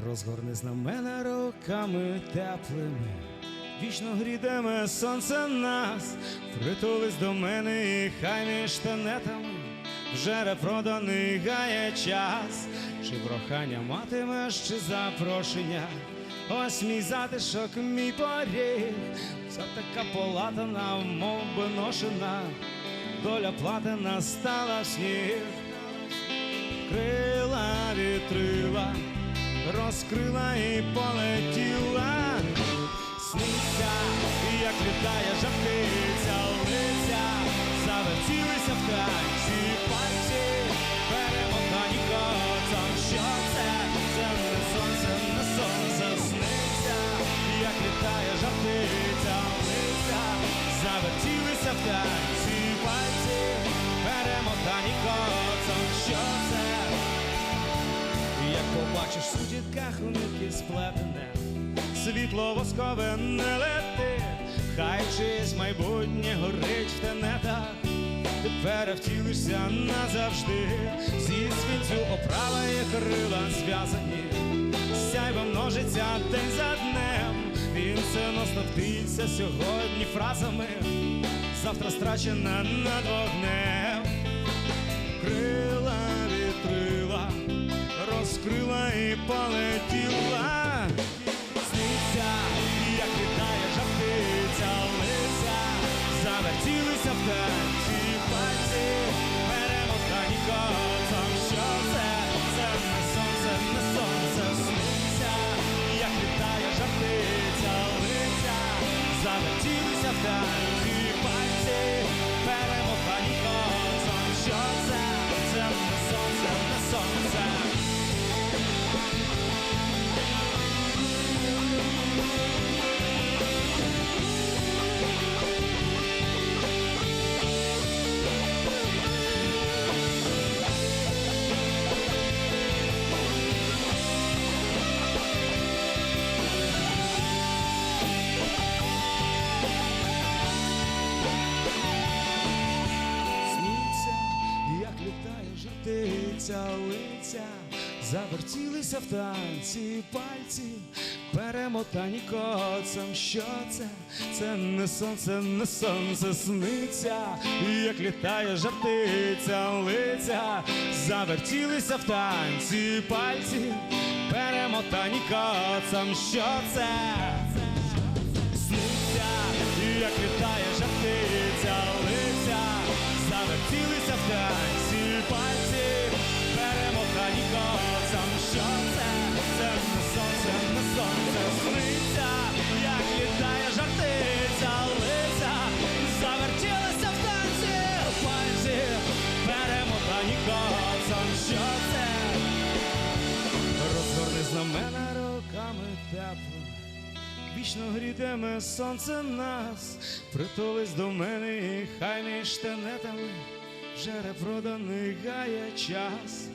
Розгорни знамена руками теплими, вічно грідеме сонце нас, притулись до мене, і хай між тенетами вже репроданий гає час, чи прохання матимеш, чи запрошення. Ось мій затишок, мій поріг, це така полатана, мов би ношена, доля платина стала сніг. Крила вітрила, розкрила і полетіла, сниться, як літає жахтиця лиця, завертілися в танці пальці, перемотані котом, що це, це не сонце, не сонце сниться, як літає жахтиця лиця, завертілися в танці пальці, нитки світло воскове не летить, хай чись майбутнє горить в тенетах, ти перевтілишся назавжди, зі свінцю оправа і крила зв'язані, сяйво множиться день за днем, він синосно птиться сьогодні фразами, завтра страчена над вогнем. Крила вітрила, розкрила і полетіла. Літає лиця, завертілися в танці пальці, перемотані коцем, що це? Це не сонце, не сонце сниться, як літає жартиця лиця, завертілися в танці пальці, перемотані коцем, що це? Руками. Вічно грітиме сонце нас, притулись до мене, і хай між тенетами вже репроданий гає час.